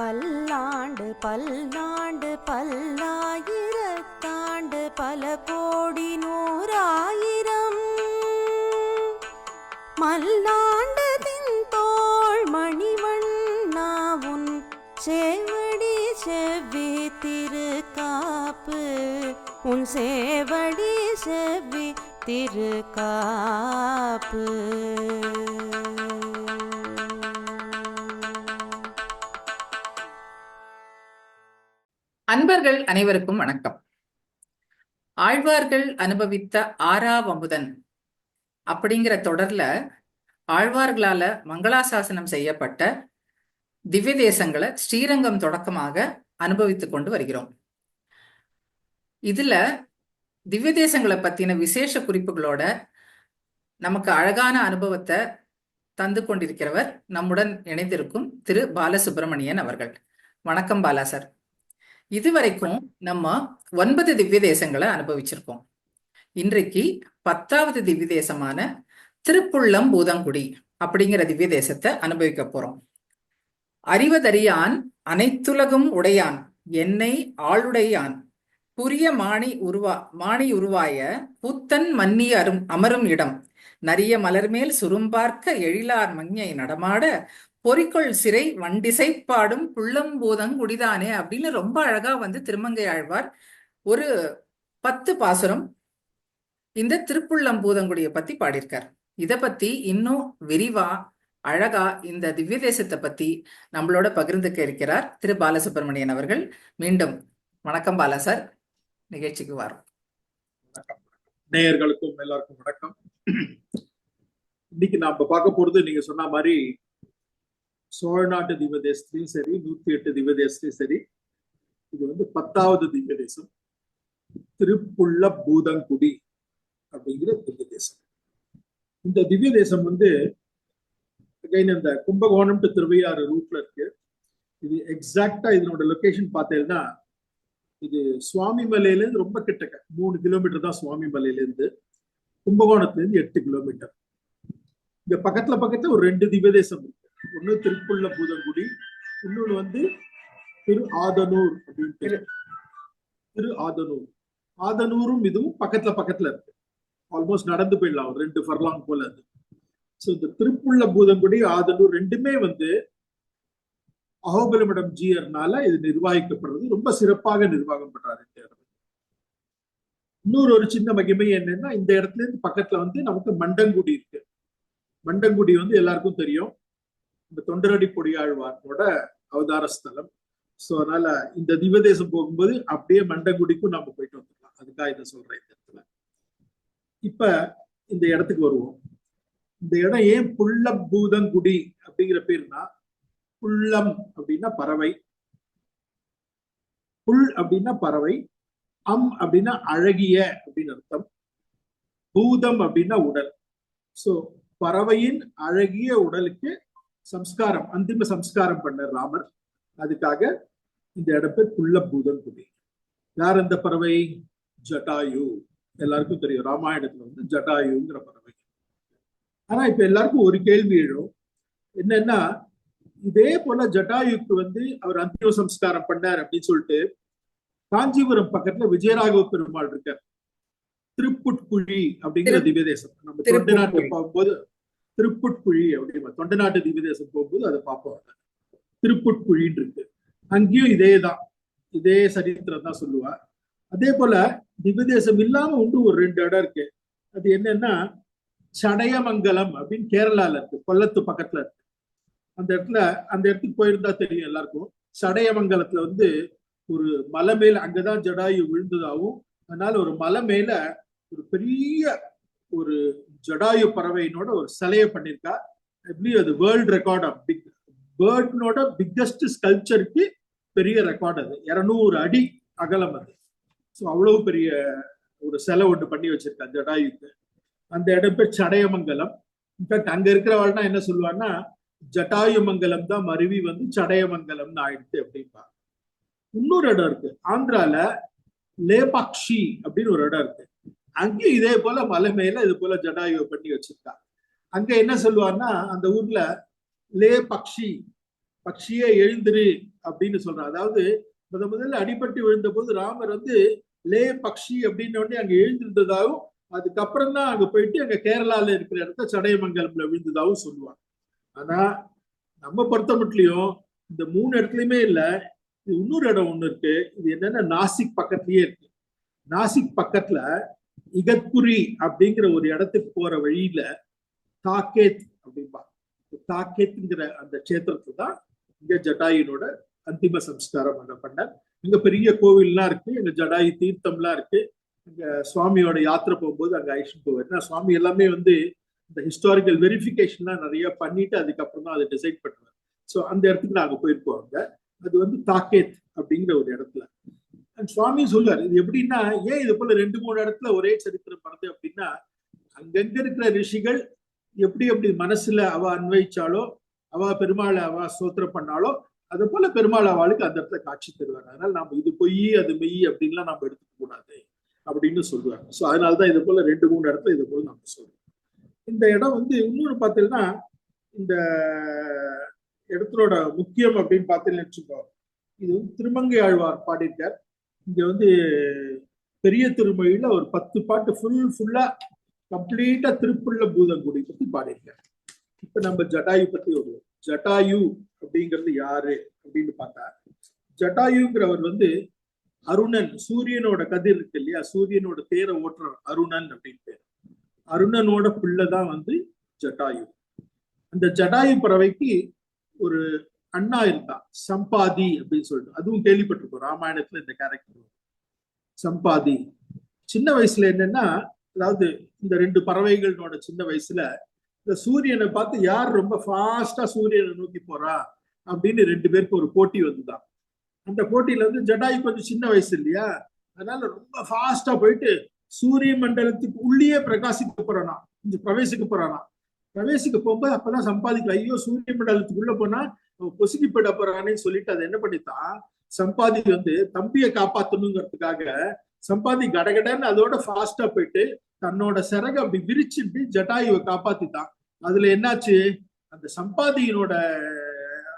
பல்லாண்டு பல்லாண்டு பல்லாயிரத்தாண்டு பல கோடி நூறாயிரம். மல்லாண்டு தின்தோள் மணிவண்ணாவுன் செவடி செவ்வி திருக்காப்பு. உன் சேவடி செவ்வி திருக்காப்பு. அன்பர்கள் அனைவருக்கும் வணக்கம். ஆழ்வார்கள் அனுபவித்த ஆறாவமுதன் அப்படிங்கிற தொடர்ல ஆழ்வார்களால மங்களாசாசனம் செய்யப்பட்ட திவ்ய தேசங்களை ஸ்ரீரங்கம் தொடக்கமாக அனுபவித்துக் கொண்டு வருகிறோம். இதுல திவ்ய தேசங்களை பத்தின விசேஷ குறிப்புகளோட நமக்கு அழகான அனுபவத்தை தந்து கொண்டிருக்கிறவர் நம்முடன் இணைந்திருக்கும் திரு பாலசுப்பிரமணியன் அவர்கள். வணக்கம் பாலா சார். இதுவரைக்கும் நம்ம ஒன்பது திவ்ய தேசங்களை அனுபவிச்சிருக்கோம். இன்றைக்கு பத்தாவது திவ்ய தேசமான திருப்புள்ளம் பூதங்குடி அப்படிங்கிற திவ்ய தேசத்தை அனுபவிக்க போறோம். அறிவதறியான் அனைத்துலகும் உடையான் என்னை ஆளுடையான். புரிய மாணி உருவா மாணி உருவாய புத்தன் மன்னி அரும் அமரும் இடம். நரிய மலர்மேல் சுரும்பார்க்க எழிலார் மஞ்ஞை நடமாட பொறிக்கொள் சிறை வண்டிசைப்பாடும் புள்ளம்பூதங் குடிதானே அப்படின்னு ரொம்ப அழகா வந்து திருமங்கை ஆழ்வார் ஒரு பத்து பாசுரம் இந்த திருப்புள்ளம்பூதங்குடிய பத்தி பாடியிருக்கார். இத பத்தி இன்னும் விரிவா அழகா இந்த திவ்ய தேசத்தை பத்தி நம்மளோட பகிர்ந்துக்க இருக்கிறார் திரு பாலசுப்ரமணியன் அவர்கள். மீண்டும் வணக்கம் பாலா சார். நிகழ்ச்சிக்கு வரோம். நேயர்களுக்கும் எல்லாருக்கும் வணக்கம். இன்னைக்கு நாம பார்க்க போறது நீங்க சொன்ன மாதிரி சோழ நாட்டு திவ்ய தேசத்திலையும் சரி நூத்தி எட்டு திவ்ய தேசத்திலையும் சரி இது வந்து பத்தாவது திவ்ய தேசம் திருப்புள்ள பூதங்குடி அப்படிங்கிற திவ்ய தேசம் இந்த திவ்ய தேசம் வந்து இந்த கும்பகோணம் டு திருவையாறு ரூட்ல இருக்கு. இது எக்ஸாக்டா இதனோட லொகேஷன் பார்த்தேன்னா இது சுவாமி மலையில இருந்து ரொம்ப கிட்டக்க மூணு கிலோமீட்டர் தான் சுவாமி மலையில இருந்து கும்பகோணத்துல இருந்து எட்டு கிலோமீட்டர் இங்க பக்கத்துல பக்கத்துல ஒரு ரெண்டு திவ்ய தேசம் இருக்கு. ஒண்ணு திருப்புள்ள பூதங்குடி இன்னொன்னு வந்து திரு ஆதனூர் அப்படின்னு. திரு ஆதனூர். ஆதனூரும் இதுவும் பக்கத்துல பக்கத்துல இருக்கு. ஆல்மோஸ்ட் நடந்து போயிடலாம் ஒரு ரெண்டு ஃபர்லாங் போல அது. ஸோ இந்த திருப்புள்ள பூதங்குடி ஆதனூர் ரெண்டுமே வந்து அகோபலமடம் ஜியர்னால இது நிர்வகிக்கப்படுறது. ரொம்ப சிறப்பாக நிர்வாகம் பண்றாரு இந்த இடம். இன்னொரு ஒரு சின்ன மகிமை என்னன்னா இந்த இடத்துல இருந்து பக்கத்துல வந்து நமக்கு மண்டங்குடி இருக்கு. மண்டங்குடி வந்து எல்லாருக்கும் தெரியும். இந்த தொண்டரடி பொடியாழ்வாரோட அவதார ஸ்தலம் ஸோ அதனால இந்த திவதேசம் போகும்போது அப்படியே மண்டங்குடிக்கும் நம்ம போயிட்டு வந்துடலாம். அதுக்காக இதை சொல்றேன் இந்த இடத்துல. இப்ப இந்த இடத்துக்கு வருவோம். இந்த இடம் ஏன் புள்ளம்பூதங்குடி அப்படிங்கிற பேர்னா புள்ளம் அப்படின்னா பறவை. புல் அப்படின்னா பறவை. அம் அப்படின்னா அழகிய அப்படின்னு அர்த்தம். பூதம் அப்படின்னா உடல். சோ பறவையின் அழகிய உடலுக்கு சம்ஸ்காரம் அந்திம சம்ஸ்காரம் பண்ண ராமர். அதுக்காக இந்த இடம் பேர் புள்ளபூதம் குடி. யார் அந்த பறவை? ஜட்டாயு. எல்லாருக்கும் தெரியும் ராமாயணத்துல வந்து ஜட்டாயுங்கிற பறவை. ஆனா இப்ப எல்லாருக்கும் ஒரு கேள்வி எழும். என்னன்னா இதே போல ஜட்டாயுக்கு வந்து அவர் அந்திம சம்ஸ்காரம் பண்ணார் அப்படின்னு சொல்லிட்டு காஞ்சிபுரம் பக்கத்துல விஜயராகவ பெருமாள் இருக்கார். திருப்புட்குழி அப்படிங்கிற திவ்ய தேசம் நம்ம தொண்டை நாட்டு திருப்புட்குழி. போகும்போது திருப்புட்குழி அப்படிமா. தொண்டை நாட்டு தீபதேசம் போகும்போது அதை பார்ப்போம். திருப்புட்குழின்னு இருக்கு அங்கேயும் இதே தான் இதே சரித்திரம் தான் சொல்லுவா. அதே போல திவ்யதேசம் இல்லாம உண்டு ஒரு ரெண்டு இடம் இருக்கு. அது என்னன்னா சடையமங்கலம் அப்படின்னு கேரளால இருக்கு. கொல்லத்து பக்கத்துல இருக்கு. அந்த இடத்துல அந்த இடத்துக்கு போயிருந்தா தெரியும் எல்லாருக்கும். சடையமங்கலத்துல வந்து ஒரு மலை மேல அங்கதான் ஜடாயு விழுந்ததாகவும் அதனால ஒரு மலை மேல ஒரு பெரிய ஒரு ஜடாயு பறவையினோட ஒரு சிலையை பண்ணியிருக்கா. எப்படி அது வேர்ல்ட் ரெக்கார்ட் ஆஃப் பிக் பேர்ட்னோட பிக்கஸ்ட் ஸ்கல்ச்சருக்கு பெரிய ரெக்கார்ட் அது. இரநூறு அடி அகலம் அது. ஸோ அவ்வளவு பெரிய ஒரு சிலை ஒன்று பண்ணி வச்சிருக்கா ஜடாயுக்கு. அந்த இடம் பேர் சடையமங்கலம். இன்ஃபேக்ட் அங்க இருக்கிறவாள்னா என்ன சொல்லுவான்னா ஜட்டாயுமங்கலம் தான் மருவி வந்து சடையமங்கலம்னு ஆயிடுச்சு அப்படின்பா இன்னொரு இடம் இருக்கு. ஆந்திரால லேபாக்ஷி அப்படின்னு ஒரு இடம் இருக்கு. அங்கேயும் இதே போல மலை மேல இது போல ஜடாயுவை பண்ணி வச்சிருக்கா. அங்க என்ன சொல்லுவாருன்னா அந்த ஊர்ல லே பக்ஷி பக்ஷியே எழுந்துரு அப்படின்னு சொல்றான் அதாவது முத முதல்ல அடிபட்டு விழுந்த போது ராமர் வந்து லே பக்ஷி அப்படின்ன உடனே அங்க எழுந்திருந்ததாகவும் அதுக்கப்புறம் தான் அங்க போயிட்டு அங்க கேரளால இருக்கிற இடத்த சடையமங்கலம்ல விழுந்ததாகவும் சொல்லுவாங்க ஆனா நம்ம பொறுத்த மட்டும் இந்த மூணு இடத்துலயுமே இல்ல இது இன்னொரு இடம் ஒண்ணு இருக்கு. இது என்னன்னா நாசிக் பக்கத்துலயே இருக்கு. நாசிக் பக்கத்துல இகத்புரி அப்படிங்கிற ஒரு இடத்துக்கு போற வழியில தாக்கேத் அப்படிம்பா. தாக்கேத்ங்கிற அந்த கஷேத்திரத்துல தான் இங்க ஜடாயினோட அந்திம சம்ஸ்காரம் பண்ண. பண்ணார் இங்க பெரிய கோவில்லாம் இருக்கு இங்க ஜடாயு தீர்த்தம்லாம் இருக்கு. இங்க சுவாமியோட யாத்திரை போகும்போது அங்க ஐஷன் போவார். ஏன்னா சுவாமி எல்லாமே வந்து இந்த ஹிஸ்டாரிக்கல் வெரிஃபிகேஷன்லாம் நிறைய பண்ணிட்டு அதுக்கப்புறம் தான் அதை டிசைட் பண்ணுவார். ஸோ அந்த இடத்துக்கு நாங்க போயிருக்கோம் அங்க. அது வந்து தாக்கேத் அப்படிங்கிற ஒரு இடத்துல. சுவாமி சொல்லுவார் இது எப்படின்னா ஏன் இது போல ரெண்டு மூணு இடத்துல ஒரே சரித்திரம் வருது அப்படின்னா அங்கங்க இருக்கிற ரிஷிகள் எப்படி எப்படி மனசுல அவ அன்வைச்சாலோ அவ பெருமாளை அவ சோத்திரம் பண்ணாலோ அது போல பெருமாள் அவளுக்கு அந்த இடத்துல காட்சி தருவாங்க அதனால நம்ம இது பொய் அது மெய் அப்படின்லாம் நம்ம எடுத்துக்க கூடாது அப்படின்னு சொல்லுவாங்க ஸோ அதனாலதான் இது போல ரெண்டு மூணு இடத்துல இது போல நம்ம சொல்றோம். இந்த இடம் வந்து இன்னொன்னு பார்த்தீங்கன்னா இந்த இடத்தோட முக்கியம் அப்படின்னு பார்த்தீங்கன்னு வச்சுக்கோ இது வந்து திருமங்கை ஆழ்வார் பாடியிருக்கார். இங்க வந்து பெரிய திருமொழியில ஒரு பத்து பாட்டு ஃபுல் ஃபுல்லா கம்ப்ளீட்டா திருப்புள்ள பூதங்குடி பத்தி பாடியிருக்கார் இப்ப நம்ம ஜட்டாயு பத்தி வருவோம் ஜட்டாயு அப்படிங்கிறது யாரு அப்படின்னு பார்த்தா ஜட்டாயுங்கிறவர் வந்து அருணன் சூரியனோட கதிர் இருக்கு இல்லையா? சூரியனோட தேரை ஓட்டுற அருணன் அப்படின்னு பேர். அருணனோட பிள்ளைதான் வந்து ஜட்டாயு அந்த ஜட்டாயு பறவைக்கு ஒரு அண்ணா இருந்தா சம்பாதி அப்படின்னு சொல்லிட்டு. அதுவும் கேள்விப்பட்டிருக்கோம். ராமாயணத்துல இந்த கேரக்டர் சம்பாதி. சின்ன வயசுல என்னன்னா அதாவது இந்த ரெண்டு பறவைகளோட சின்ன வயசுல இந்த சூரியனை பார்த்து யார் ரொம்ப ஃபாஸ்டா சூரியனை நோக்கி போறா அப்படின்னு ரெண்டு பேருக்கு ஒரு போட்டி வந்துதான். அந்த போட்டியில வந்து ஜடாய் கொஞ்சம் சின்ன வயசு இல்லையா? அதனால ரொம்ப ஃபாஸ்டா போயிட்டு சூரிய மண்டலத்துக்கு உள்ளேயே பிரகாசிக்க போறானா. கொஞ்சம் பிரவேசிக்க போறானா. பிரவேசிக்க போகும்போது அப்பதான் சம்பாதிக்கல ஐயோ சூரிய மண்டலத்துக்குள்ள போனா பொசுக்கி போயிட போறானேன்னு சொல்லிட்டு அதை என்ன பண்ணித்தான் சம்பாதி வந்து தம்பியை காப்பாத்தணுங்கிறதுக்காக சம்பாதி கடகடன்னு அதோட ஃபாஸ்டா போயிட்டு தன்னோட சிறக அப்படி விரிச்சுட்டு ஜட்டாயுவை காப்பாத்திட்டான். அதுல என்னாச்சு? அந்த சம்பாதியினோட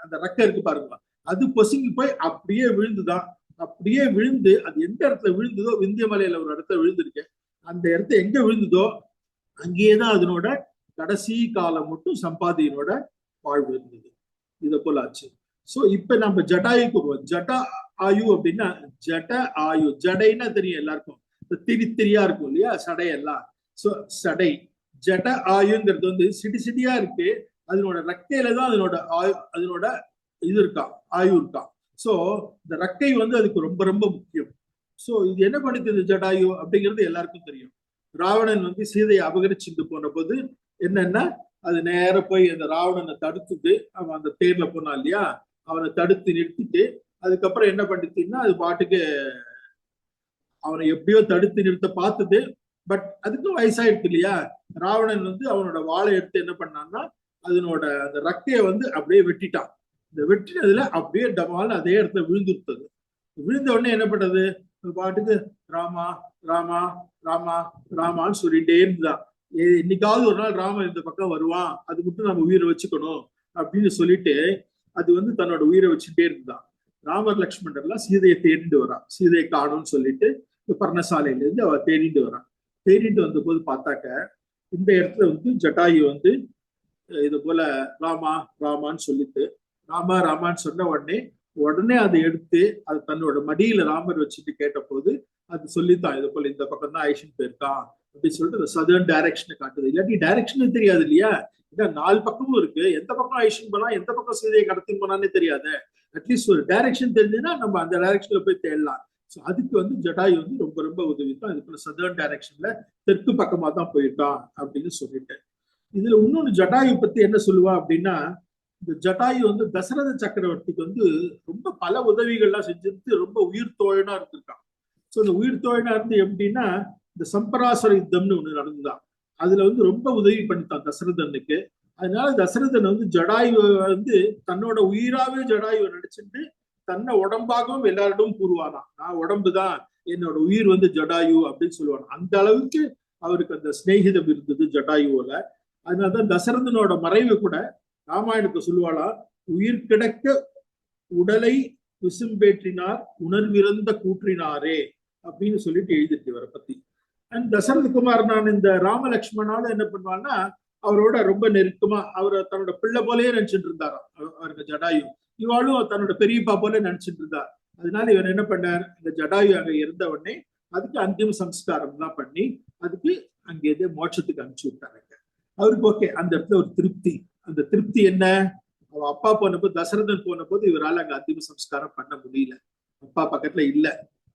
அந்த ரெக்க இருக்கு பாருங்க. அது பொசுங்கி போய் அப்படியே விழுந்துதான். அப்படியே விழுந்து அது எந்த இடத்துல விழுந்ததோ விந்திய மலையில ஒரு இடத்துல விழுந்திருக்கேன் அந்த இடத்த எங்க விழுந்ததோ அங்கேயேதான் அதனோட கடைசி காலம் மட்டும் சம்பாதியனோட வாழ்வு இருந்தது. இத போல ஆச்சு. சோ இப்ப நம்ம ஜட்டாயுக்கு போவோம் ஜட்டா ஆயு அப்படின்னா ஜட ஆயு ஜடைன்னா தெரியும் எல்லாருக்கும். திரி திரியா இருக்கும் இல்லையா? சடையெல்லாம். சோ சடை. ஜட ஆயுங்கிறது வந்து சிடி சிடியா இருக்கு. அதனோட ரெக்கையில தான் அதனோட ஆயு அதனோட இது இருக்கா? ஆயு இருக்கா? சோ இந்த ரெக்கை வந்து அதுக்கு ரொம்ப ரொம்ப முக்கியம். சோ இது என்ன பண்ணுது இந்த ஜடாயு அப்படிங்கிறது எல்லாருக்கும் தெரியும். ராவணன் வந்து சீதையை அபகரிச்சுட்டு போன போது என்னன்னா அது நேர போய் அந்த ராவணனை தடுத்துட்டு அவன் அந்த தேர்ல போனான் இல்லையா? அவனை தடுத்து நிறுத்திட்டு அதுக்கப்புறம் என்ன பண்ணிட்டீங்கன்னா அது பாட்டுக்கு அவனை எப்படியோ தடுத்து நிறுத்த பார்த்தது. பட் அதுக்கும் வயசாயிடுச்சு இல்லையா? ராவணன் வந்து அவனோட வாழை எடுத்து என்ன பண்ணான்னா அதனோட அந்த ரக்கைய வந்து அப்படியே வெட்டிட்டான். இந்த வெட்டினதுல அப்படியே டமால் அதே இடத்துல விழுந்துருத்தது. விழுந்த உடனே என்ன பண்ணது பாட்டுக்கு ராமா ராமா ராமா ராமான்னு சொல்லிட்டே இருந்தான் என்னைக்காவது ஒரு நாள் ராமன் இந்த பக்கம் வருவான் அது மட்டும் நம்ம உயிரை வச்சுக்கணும் அப்படின்னு சொல்லிட்டு அது வந்து தன்னோட உயிரை வச்சுட்டே இருந்தான் ராமர் லக்ஷ்மணர்லாம் சீதையை தேடிட்டு வரான் சீதையை காணும்னு சொல்லிட்டு பர்ணசாலையில இருந்து அவ தேடிட்டு வரான் தேடிட்டு வந்த போது பார்த்தாக்க இந்த இடத்துல வந்து ஜட்டாயு வந்து இது போல ராமா ராமான்னு சொல்லிட்டு ராமா ராமான்னு சொன்ன உடனே உடனே அதை எடுத்து அது தன்னோட மடியில ராமர் வச்சுட்டு கேட்ட போது அது சொல்லித்தான் இது போல இந்த பக்கம் தான் ஐஷன் போயிருக்கான் அப்படின்னு சொல்லிட்டு அந்த சதர்ன் டைரக்ஷனை காட்டுது. இல்லாட்டி டைரக்ஷன் தெரியாது இல்லையா? ஏன்னா நாலு பக்கமும் இருக்கு. எந்த பக்கம் ஐஷன் போனா எந்த பக்கம் சீதையை கடத்தி போனானே தெரியாது. அட்லீஸ்ட் ஒரு டைரக்ஷன் தெரிஞ்சுன்னா நம்ம அந்த டைரக்ஷன்ல போய் தேடலாம். ஸோ அதுக்கு வந்து ஜடாயு வந்து ரொம்ப ரொம்ப உதவி தான் இதுக்குள்ள சதர்ன் டைரக்ஷன்ல தெற்கு பக்கமா தான் போயிருக்கான் அப்படின்னு சொல்லிட்டு. இதுல இன்னொன்னு ஜடாயு பத்தி என்ன சொல்லுவா அப்படின்னா இந்த ஜட்டாயு வந்து தசரத சக்கரவர்த்திக்கு வந்து ரொம்ப பல உதவிகள்லாம் செஞ்சிருந்து ரொம்ப உயிர் தோழனா இருந்திருக்கான். ஸோ இந்த உயிர் தோழனா இருந்து எப்படின்னா இந்த சம்பராசுர யுத்தம்னு ஒன்று நடந்துதான் அதுல வந்து ரொம்ப உதவி பண்ணித்தான் தசரதனுக்கு அதனால தசரதன் வந்து ஜடாயு வந்து தன்னோட உயிராவே ஜடாயுவை நடிச்சுட்டு தன்னை உடம்பாகவும் எல்லாரிடமும் கூறுவானாம். நான் உடம்பு தான் என்னோட உயிர் வந்து ஜடாயு அப்படின்னு சொல்லுவாங்க அந்த அளவுக்கு அவருக்கு அந்த சிநேகிதம் இருந்தது ஜடாயுவோல அதனாலதான் தசரதனோட மறைவு கூட ராமாயணத்தை சொல்லுவாளா உயிர் கிடக்க உடலை விசும்பேற்றினார் உணர்விறந்த கூற்றினாரே அப்படின்னு சொல்லிட்டு எழுதிட்டு இவரை பத்தி. அண்ட் தசரதகுமார் நான் இந்த ராமலக்ஷ்மணால என்ன பண்ணுவான்னா அவரோட ரொம்ப நெருக்கமா அவரை தன்னோட பிள்ளை போலயே நினைச்சிட்டு இருந்தாராம் அவருக்கு ஜடாயு. இவாளும் தன்னோட பெரியப்பா போல நினைச்சிட்டு இருந்தார் அதனால இவர் என்ன பண்ணார் இந்த ஜடாயு அங்க இருந்த உடனே அதுக்கு அந்திம சம்ஸ்காரம் எல்லாம் பண்ணி அதுக்கு அங்கே மோட்சத்துக்கு அனுப்பிச்சு விட்டாருங்க அவருக்கு ஓகே அந்த இடத்துல ஒரு திருப்தி. அந்த திருப்தி என்ன? அவ அப்பா போனபோது தசரதன் போன போது இவரால் அங்க அந்திம சம்ஸ்காரம் பண்ண முடியல. அப்பா பக்கத்துல இல்ல.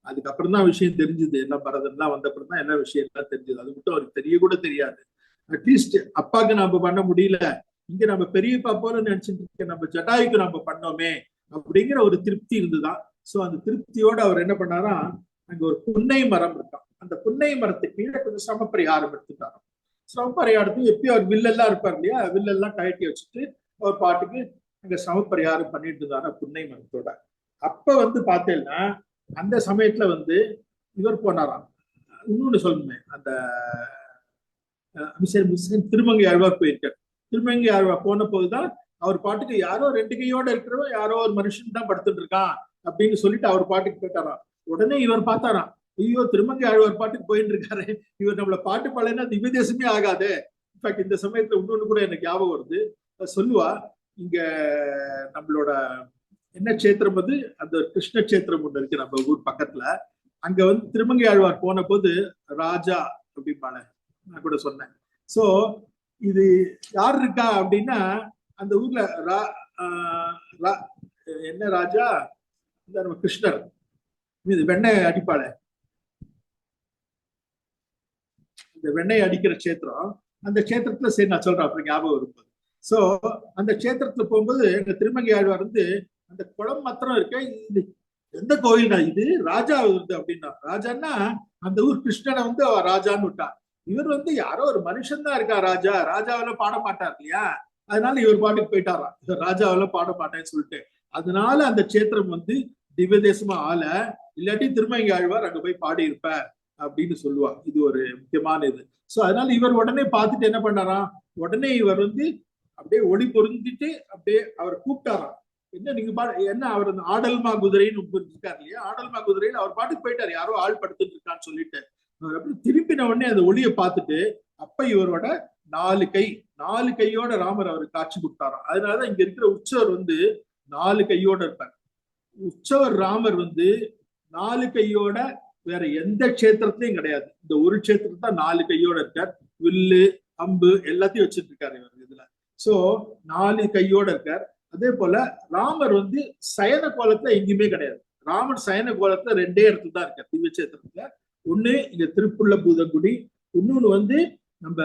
அதுக்கப்புறம் தான் விஷயம் தெரிஞ்சது. எல்லாம் பரதன்லாம் வந்தப்புறம் தான் எல்லா விஷயம் எல்லாம் தெரிஞ்சது. அது மட்டும் அவருக்கு தெரிய கூட தெரியாது. அட்லீஸ்ட் அப்பாக்கு நாம பண்ண முடியல. இங்க நம்ம பெரியப்பா போல நினைச்சிட்டு இருக்க நம்ம ஜட்டாயுக்கு நம்ம பண்ணோமே அப்படிங்கிற ஒரு திருப்தி இருந்துதான். சோ அந்த திருப்தியோட அவர் என்ன பண்ணாரா அங்க ஒரு புன்னை மரம் இருக்கான் அந்த புன்னை மரத்துக்கு கீழே கொஞ்சம் சமப்பரிகாரம் எடுத்துட்டாராம். சமப்பரிகாரத்துக்கு எப்பயும் அவர் வில்லெல்லாம் இருப்பார் இல்லையா? வில்லெல்லாம் கழட்டி வச்சுட்டு அவர் பாட்டுக்கு அங்க சமப்பரிகாரம் பண்ணிட்டு இருந்தாரா புன்னை மனத்தோட அப்ப வந்து பார்த்தேன்னா அந்த சமயத்துல வந்து இவர் போனாராம். இன்னொன்னு சொல்லணுமே அந்த அபிஷேர் மிஸ்ரன் திருமங்கை ஆழ்வார் போயிருக்கார். திருமங்கை ஆழ்வார் போன போதுதான் அவர் பாட்டுக்கு யாரோ ரெண்டு கையோட இருக்கிறவன் யாரோ ஒரு மனுஷன் தான் படுத்துட்டு இருக்கான் அப்படின்னு சொல்லிட்டு அவர் பாட்டுக்கு போயிட்டாராம் உடனே இவர் பார்த்தாராம் ஐயோ திருமங்கை ஆழ்வார் பாட்டுக்கு போயிட்டு இருக்காரு. இவர் நம்மள பாட்டு பாடலைன்னா திவ்ய இவதேசமே ஆகாது. இன்ஃபேக்ட் இந்த சமயத்துல இன்னொன்னு கூட எனக்கு ஞாபகம் வருது. சொல்லுவா இங்க நம்மளோட என்ன கஷேத்திரம் வந்து அந்த கிருஷ்ண கஷேத்திரம் ஒண்ணு இருக்கு நம்ம ஊர் பக்கத்துல. அங்க வந்து திருமங்கை ஆழ்வார் போன போது ராஜா அப்படிம்பாங்க நான் கூட சொன்னேன். சோ இது யார் இருக்கா அப்படின்னா அந்த ஊர்ல ரா- ஆஹ் ரா- என்ன ராஜா? இந்த நம்ம கிருஷ்ணர். இது வெண்ணெய் அடிப்பாள. இந்த வெண்ணெய் அடிக்கிற கஷேத்திரம் அந்த கஷேத்திரத்துல சரி நான் சொல்றேன் அப்புறம் ஞாபகம் வரும்போது. சோ அந்த கஷேத்திரத்துல போகும்போது எங்க திருமங்கை ஆழ்வார் வந்து அந்த குளம் மாத்திரம் இருக்க இது எந்த கோயில்னா இது? ராஜா இருந்து அப்படின்னா ராஜான்னா அந்த ஊர் கிருஷ்ணனை வந்து ராஜான்னு விட்டான் இவர் வந்து யாரோ ஒரு மனுஷன் தான் இருக்கா ராஜா. ராஜாவெல்லாம் பாட மாட்டார் இல்லையா? அதனால இவர் பாட்டுக்கு போயிட்டாராம். இவர் ராஜாவெல்லாம் பாட மாட்டேன்னு சொல்லிட்டு. அதனால அந்த கஷேத்திரம் வந்து திவ்ய தேசமா ஆள இல்லாட்டி திருமங்கை ஆழ்வார் அங்க போய் பாடி இருப்பார் அப்படின்னு சொல்லுவா. இது ஒரு முக்கியமான இது ஸோ அதனால இவர் உடனே பார்த்துட்டு என்ன பண்ணாராம்? உடனே இவர் வந்து அப்படியே ஒளி பொருந்திட்டு அப்படியே அவரை கூப்பிட்டாராம். என்ன நீங்க பா என்ன அவர் அந்த ஆடல்மா குதிரைன்னு இருக்கார் இல்லையா? ஆடல்மா குதிரைன்னு அவர் பாட்டுக்கு போயிட்டார். யாரோ ஆள் படுத்துட்டு இருக்கான்னு சொல்லிட்டு. அவர் அப்படி திரும்பின உடனே அந்த ஒளியை பார்த்துட்டு அப்ப இவரோட நாலு கை நாலு கையோட ராமர் அவருக்கு காட்சி கொடுத்தாராம். அதனாலதான் இங்க இருக்கிற உற்சவர் வந்து நாலு கையோட இருப்பார். உற்சவர் ராமர் வந்து நாலு கையோட வேற எந்த க்ஷேத்திரத்திலையும் கிடையாது. இந்த ஒரு க்ஷேத்திரத்துல தான் நாலு கையோட இருக்கார். வில்லு அம்பு எல்லாத்தையும் வச்சிட்டு இருக்காரு இவர் இதுல. சோ நாலு கையோட இருக்கார். அதே போல ராமர் வந்து சயன கோலத்துல எங்கேயுமே கிடையாது. ராமர் சயன கோலத்துல ரெண்டே இடத்துல தான் இருக்கார். திவ்ய கஷேத்திரத்துல. ஒண்ணு இங்க திருப்புள்ள பூதங்குடி இன்னொன்னு வந்து நம்ம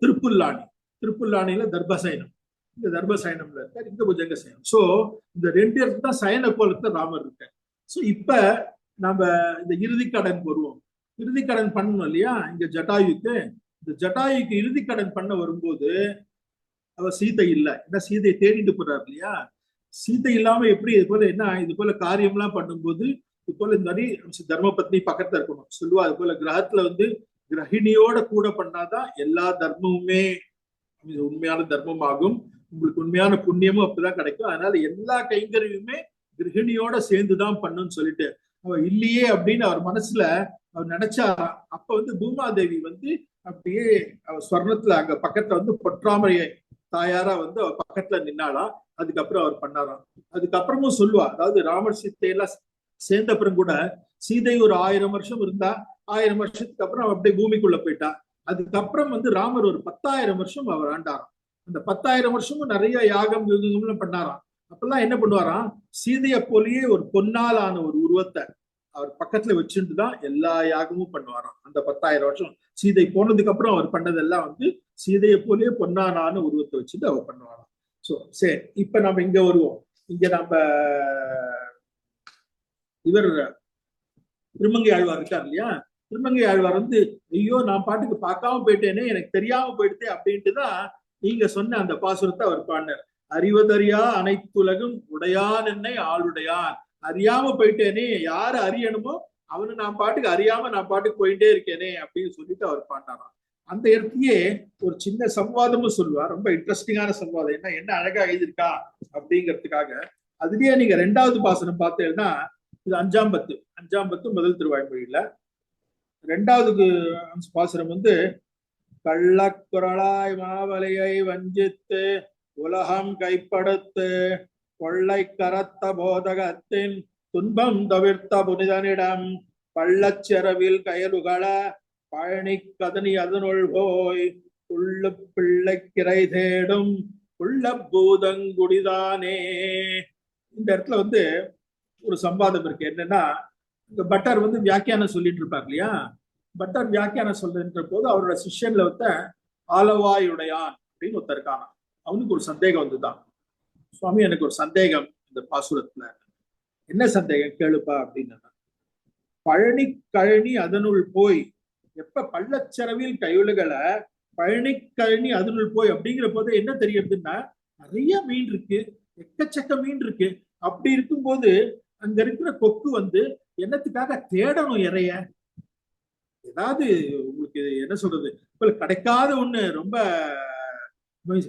திருப்புல்லாணி. திருப்புல்லாணியில தர்பசயனம். இந்த தர்பசயனம்ல இருக்கார் இங்க புஜங்க சயனம் சோ இந்த ரெண்டு இடத்துல தான் சயன கோலத்துல ராமர் இருக்கார். சோ இப்ப நம்ம இந்த இறுதிக்கடன் வருவோம் இறுதிக்கடன் பண்ணணும் இல்லையா? இங்க ஜட்டாயுக்கு. இந்த ஜட்டாயுக்கு இறுதிக்கடன் பண்ண வரும்போது அவ சீதை இல்ல. ஏன்னா சீதையை தேடிட்டு போறாரு இல்லையா? சீதை இல்லாம எப்படி இது போல என்ன இது போல காரியம்லாம் பண்ணும்போது இது போல இந்த மாதிரி தர்ம பத்னி பக்கத்துல இருக்கணும். சொல்லுவா அது போல கிரகத்துல வந்து கிரகிணியோட கூட பண்ணாதான் எல்லா தர்மமுமே உண்மையான உண்மையான தர்மமாகும். உங்களுக்கு உண்மையான புண்ணியமும் அப்பதான் கிடைக்கும். அதனால எல்லா கைங்கரியுமே கிரகிணியோட சேர்ந்துதான் பண்ணுன்னு சொல்லிட்டு இல்லையே அப்படின்னு அவர் மனசுல அவர் நினைச்சா அப்ப வந்து பூமாதேவி வந்து அப்படியே அவர் ஸ்வர்ணத்துல அங்க பக்கத்துல வந்து பொற்றாமரையை தாயாரா வந்து அவர் பக்கத்துல நின்னாளா. அதுக்கப்புறம் அவர் பண்ணாராம். அதுக்கப்புறமும் சொல்லுவா அதாவது ராமர் சீத்தையெல்லாம் சேர்ந்த அப்புறம் கூட சீதை ஒரு ஆயிரம் வருஷம் இருந்தா ஆயிரம் வருஷத்துக்கு அப்புறம் அப்படியே பூமிக்குள்ள போயிட்டா. அதுக்கப்புறம் வந்து ராமர் ஒரு பத்தாயிரம் வருஷம் அவர் ஆண்டாராம். அந்த பத்தாயிரம் வருஷமும் நிறைய யாகம் யுகங்கள்லாம் பண்ணாராம். அப்பெல்லாம் என்ன பண்ணுவாராம்? சீதைய போலயே ஒரு பொன்னால் ஆன ஒரு உருவத்தை அவர் பக்கத்துல வச்சுட்டு தான் எல்லா யாகமும் பண்ணுவாராம். அந்த பத்தாயிரம் வருஷம். சீதை போனதுக்கு அப்புறம் அவர் பண்ணதெல்லாம் வந்து சீதையை போலயே பொன்னாலான உருவத்தை வச்சுட்டு அவர் பண்ணுவாராம். சோ சரி இப்ப நம்ம இங்க வருவோம். இங்க நம்ம இவர் திருமங்கை ஆழ்வார் இருக்கார் இல்லையா? திருமங்கை ஆழ்வார் வந்து ஐயோ நான் பாட்டுக்கு பார்க்காம போயிட்டேனே எனக்கு தெரியாம போயிடுதே அப்படின்ட்டு தான் நீங்க சொன்ன அந்த பாசுரத்தை அவர் பாடினார். அறிவதறியா அனைத்துலகும் உடையான் என்னை ஆளுடையான். அறியாம போயிட்டேனே யாரு அறியணுமோ அவனு நான் பாட்டுக்கு அறியாம நான் பாட்டுக்கு போயிட்டே இருக்கேனே அப்படின்னு சொல்லிட்டு அவர் பாண்டாராம் அந்த இடத்துலயே ஒரு சின்ன சம்வாதமும் சொல்லுவார். ரொம்ப இன்ட்ரெஸ்டிங்கான சம்வாதம். என்ன என்ன அழகா எழுதியிருக்கா? அப்படிங்கிறதுக்காக. அதுலயே நீங்க ரெண்டாவது பாசனம் பார்த்தீங்கன்னா இது அஞ்சாம் பத்து. அஞ்சாம் பத்து முதல் திருவாய்மொழியில. ரெண்டாவது பாசனம் வந்து கள்ளக்குரலாய் மாவலையை வஞ்சித்து உலகம் கைப்படுத்து கொள்ளை கரத்த போதகத்தின் துன்பம் தவிர்த்த புனிதனிடம் பள்ளச்செரவில் கயலுகள பழனி கதனி அதனுள் போய் உள்ள பிள்ளை கிரை தேடும் உள்ள பூதங்குடிதானே. இந்த இடத்துல வந்து ஒரு சம்பாதம் இருக்கு. என்னன்னா இந்த பட்டர் வந்து வியாக்கியானம் சொல்லிட்டு இருப்பார் இல்லையா? பட்டர் வியாக்கியானம் சொல்றன்ற போது அவரோட சிஷ்யன்ல வந்து ஆலவாயுடையான் அப்படின்னு ஒருத்தர் அவனுக்கு ஒரு சந்தேகம் வந்துதான். சுவாமி எனக்கு ஒரு சந்தேகம் இந்த பாசுரத்துல. என்ன சந்தேகம்? கேளுப்பா அப்படின்னு பழனி கழனி அதனுள் போய் எப்ப பள்ளச்சரவில் கையுலகளை பழனி கழனி அதனுள் போய் அப்படிங்கிற போது என்ன தெரியுதுன்னா நிறைய மீன் இருக்கு எக்கச்சக்க மீன் இருக்கு. அப்படி இருக்கும்போது அங்க இருக்கிற கொக்கு வந்து என்னத்துக்காக தேடணும் இறைய? ஏதாவது உங்களுக்கு என்ன சொல்றது? இப்ப கிடைக்காத ஒண்ணு ரொம்ப